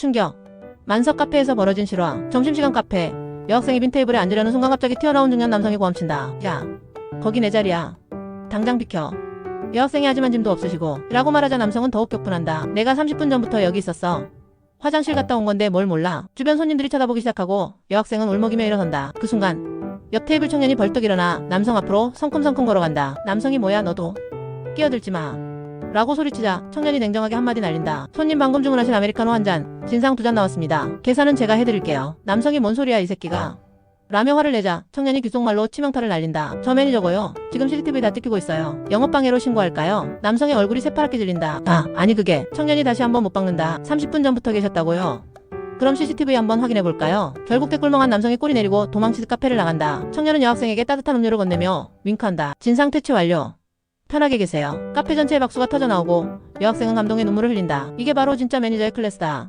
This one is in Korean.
충격. 만석 카페에서 벌어진 실화. 점심시간 카페. 여학생이 빈 테이블에 앉으려는 순간 갑자기 튀어나온 중년 남성이 고함친다. 야, 거기 내 자리야. 당장 비켜. 여학생이 하지만 짐도 없으시고 라고 말하자 남성은 더욱 격분한다. 내가 30분 전부터 여기 있었어. 화장실 갔다 온 건데 뭘 몰라. 주변 손님들이 쳐다보기 시작하고 여학생은 울먹이며 일어선다. 그 순간 옆 테이블 청년이 벌떡 일어나 남성 앞으로 성큼성큼 걸어간다. 남성이 뭐야 너도 끼어들지 마. 라고 소리치자 청년이 냉정하게 한마디 날린다. 손님 방금 주문하신 아메리카노 한 잔, 진상 두 잔 나왔습니다. 계산은 제가 해드릴게요. 남성이 뭔 소리야 이 새끼가. 라며 화를 내자 청년이 귓속말로 치명타를 날린다. 저 매니저고요. 지금 CCTV 다 뜯기고 있어요. 영업방해로 신고할까요? 남성의 얼굴이 새파랗게 질린다. 아, 아니 그게 청년이 다시 한번 못 박는다. 30분 전부터 계셨다고요. 그럼 CCTV 한번 확인해 볼까요? 결국 대꿀멍한 남성이 꼬리 내리고 도망치듯 카페를 나간다. 청년은 여학생에게 따뜻한 음료를 건네며 윙크한다. 진상 퇴치 완료. 편하게 계세요. 카페 전체에 박수가 터져 나오고 여학생은 감동의 눈물을 흘린다. 이게 바로 진짜 매니저의 클래스다.